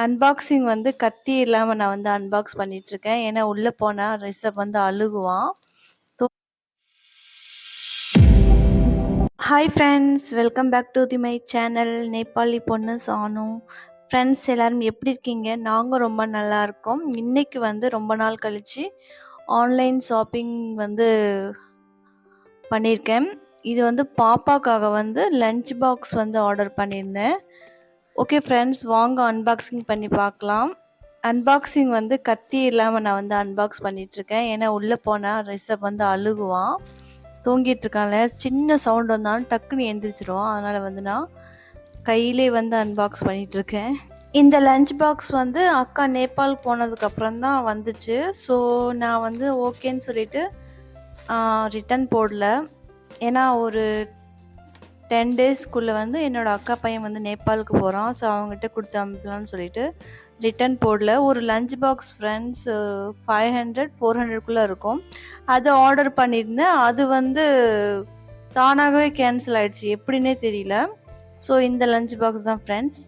Unboxing வந்து கத்தி இல்லாம நான் வந்து அன்பாக்ஸ் பண்ணிட்டுருக்கேன். ஏன்னா, உள்ள போனா ரிஷப் வந்து அழுகுவான். Hi friends! Welcome back to the my channel Nepali பொண்ணு சானு. ஃப்ரெண்ட்ஸ் எல்லாரும் எப்படி இருக்கீங்க? நாங்கள் ரொம்ப நல்லா இருக்கோம். இன்னைக்கு வந்து ரொம்ப நாள் கழிச்சு ஆன்லைன் ஷாப்பிங் வந்து பண்ணியிருக்கேன். இது வந்து பாப்பாக்காக வந்து லஞ்ச் பாக்ஸ் வந்து ஆர்டர் பண்ணியிருந்தேன். ஓகே ஃப்ரெண்ட்ஸ் வாங்க அன்பாக்சிங் பண்ணி பார்க்கலாம். அன்பாக்சிங் வந்து கத்தி இல்லாமல் நான் வந்து அன்பாக்ஸ் பண்ணிகிட்ருக்கேன் ஏன்னா, உள்ளே போனால் ரிஷப் வந்து அழுகுவான். தூங்கிட்டு இருக்கான்ல, சின்ன சவுண்ட் வந்தாலும் டக்குன்னு எந்திரிச்சுருவான். அதனால் வந்து நான் கையிலே வந்து அன்பாக்ஸ் பண்ணிகிட்ருக்கேன் இந்த லஞ்ச் பாக்ஸ் வந்து அக்கா நேபாள் போனதுக்கப்புறம் தான் வந்துச்சு. ஸோ, நான் வந்து ஓகேன்னு சொல்லிட்டு ரிட்டன் போடல. ஏன்னா, ஒரு டென் டேஸ்க்குள்ளே வந்து என்னோடய அக்கா பையன் வந்து நேபாளுக்கு போகிறான் ஸோ, அவங்ககிட்ட கொடுத்து அனுப்பலான்னு சொல்லிட்டு ரிட்டர்ன் போடல. ஒரு லஞ்ச் பாக்ஸ் ஃப்ரெண்ட்ஸ் 500, 400க்குள்ள இருக்கும். அது ஆர்டர் பண்ணியிருந்தேன். அது வந்து தானாகவே கேன்சல் ஆகிடுச்சு எப்படின்னே தெரியல. ஸோ, இந்த லஞ்ச் பாக்ஸ் தான் ஃப்ரெண்ட்ஸ்.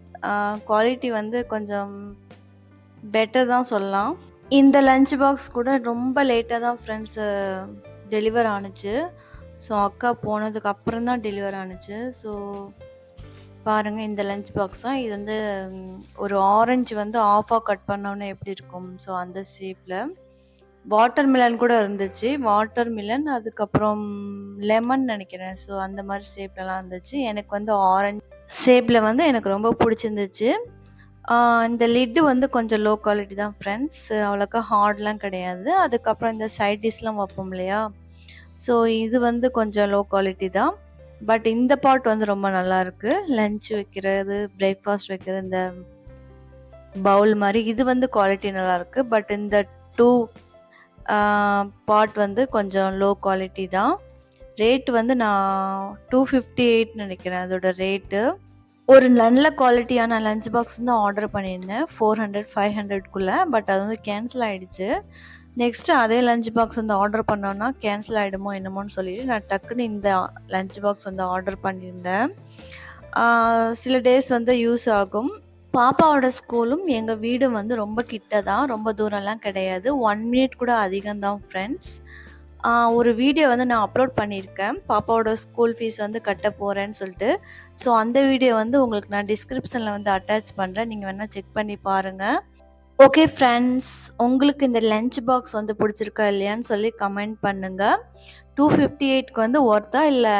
குவாலிட்டி uh, வந்து கொஞ்சம் பெட்டர் தான் சொல்லலாம். இந்த லஞ்ச் பாக்ஸ் கூட ரொம்ப லேட்டாக தான் ஃப்ரெண்ட்ஸு டெலிவர் uh, ஆனுச்சு. ஸோ, அக்கா போனதுக்கு அப்புறம் தான் டெலிவர் ஆனுச்சு. ஸோ, பாருங்கள் இந்த லஞ்ச் பாக்ஸ் தான். இது வந்து ஒரு ஆரஞ்சு வந்து ஆஃபாக கட் பண்ணோன்னே எப்படி இருக்கும்? ஸோ, அந்த ஷேப்பில் வாட்டர் மிலன் கூட இருந்துச்சு. வாட்டர் மிலன் அதுக்கப்புறம் லெமன் நினைக்கிறேன் ஸோ, அந்த மாதிரி ஷேப்லலாம் இருந்துச்சு. எனக்கு வந்து ஆரஞ்ச் ஷேப்பில் வந்து எனக்கு ரொம்ப பிடிச்சிருந்துச்சு இந்த லிட் வந்து கொஞ்சம் லோ குவாலிட்டி தான் ஃப்ரெண்ட்ஸ். அவ்வளோக்கா ஹார்ட்லாம் கிடையாது. அதுக்கப்புறம் இந்த சைட் டிஷ்லாம் வைப்போம் இல்லையா? ஸோ, இது வந்து கொஞ்சம் லோ குவாலிட்டி தான். பட் இந்த பாட் வந்து ரொம்ப நல்லாயிருக்கு. லஞ்ச் வைக்கிறது, பிரேக்ஃபாஸ்ட் வைக்கிறது, இந்த பவுல் மாதிரி இது வந்து குவாலிட்டி நல்லாயிருக்கு. பட் இந்த டூ பாட் வந்து கொஞ்சம் லோ குவாலிட்டி தான். ரேட் வந்து நான் டூ ஃபிஃப்டி எயிட் நினைக்கிறேன் அதோட ரேட்டு. ஒரு நல்ல குவாலிட்டியான லஞ்ச் பாக்ஸ் வந்து ஆர்டர் பண்ணியிருந்தேன். 400, 500க்குள்ள. பட் அது வந்து கேன்சல் ஆகிடுச்சு நெக்ஸ்ட்டு அதே லஞ்ச் பாக்ஸ் வந்து ஆர்டர் பண்ணோன்னா கேன்சல் ஆகிடுமோ என்னமோன்னு சொல்லிட்டு நான் டக்குன்னு இந்த லஞ்ச் பாக்ஸ் வந்து ஆர்டர் பண்ணியிருந்தேன். சில டேஸ் வந்து யூஸ் ஆகும். பாப்பாவோட ஸ்கூலும் எங்கள் வீடும் வந்து ரொம்ப கிட்ட தான். ரொம்ப தூரம்லாம் கிடையாது. ஒன் மினிட் கூட அதிகம்தான் ஃப்ரெண்ட்ஸ். ஒரு வீடியோ வந்து நான் அப்லோட் பண்ணியிருக்கேன். பாப்பாவோட ஸ்கூல் ஃபீஸ் வந்து கட்ட போகிறேன்னு சொல்லிட்டு. ஸோ, அந்த வீடியோ வந்து உங்களுக்கு நான் டிஸ்கிரிப்ஷனில் வந்து அட்டாச் பண்ணுறேன் நீங்கள் வேணால் செக் பண்ணி பாருங்கள் ஓகே ஃப்ரெண்ட்ஸ். உங்களுக்கு இந்த லஞ்ச் பாக்ஸ் வந்து பிடிச்சிருக்கா இல்லையான்னு சொல்லி கமெண்ட் பண்ணுங்கள் டூ ஃபிஃப்டி எயிட்க்கு வந்து ஒர்த்தா இல்லை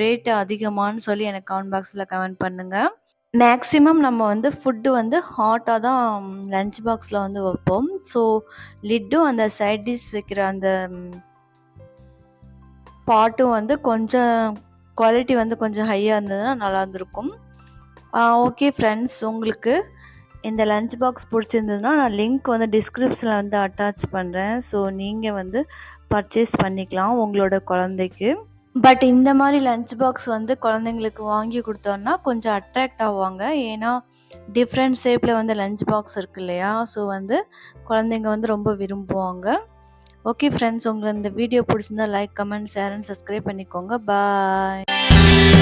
ரேட்டு அதிகமான்னு சொல்லி எனக்கு கமெண்ட் பாக்ஸில் கமெண்ட் பண்ணுங்கள் மேக்ஸிமம் நம்ம வந்து ஃபுட்டு வந்து ஹாட்டாக தான் லஞ்ச் பாக்ஸில் வந்து வைப்போம். ஸோ, லிட்டும் அந்த சைட் டிஷ் வைக்கிற அந்த பாட்டும் வந்து கொஞ்சம் குவாலிட்டி வந்து கொஞ்சம் ஹையாக இருந்ததுன்னா நல்லா இருந்திருக்கும். Okay friends. உங்களுக்கு இந்த லஞ்ச் பாக்ஸ் பிடிச்சிருந்ததுன்னா நான் லிங்க் வந்து டிஸ்கிரிப்ஷனில் வந்து அட்டாச் பண்ணுறேன் ஸோ, நீங்கள் வந்து பர்ச்சேஸ் பண்ணிக்கலாம் உங்களோட குழந்தைக்கு. பட் இந்த மாதிரி லஞ்ச் பாக்ஸ் வந்து குழந்தைங்களுக்கு வாங்கி கொடுத்தோன்னா கொஞ்சம் அட்ராக்ட் ஆவாங்க. ஏன்னா, டிஃப்ரெண்ட் ஷேப்பில் வந்து லஞ்ச் பாக்ஸ் இருக்கு இல்லையா? ஸோ, வந்து குழந்தைங்க வந்து ரொம்ப விரும்புவாங்க. Okay friends. உங்களுக்கு இந்த வீடியோ பிடிச்சிருந்தா like, comment, share and subscribe பண்ணிக்கோங்க. பாய்.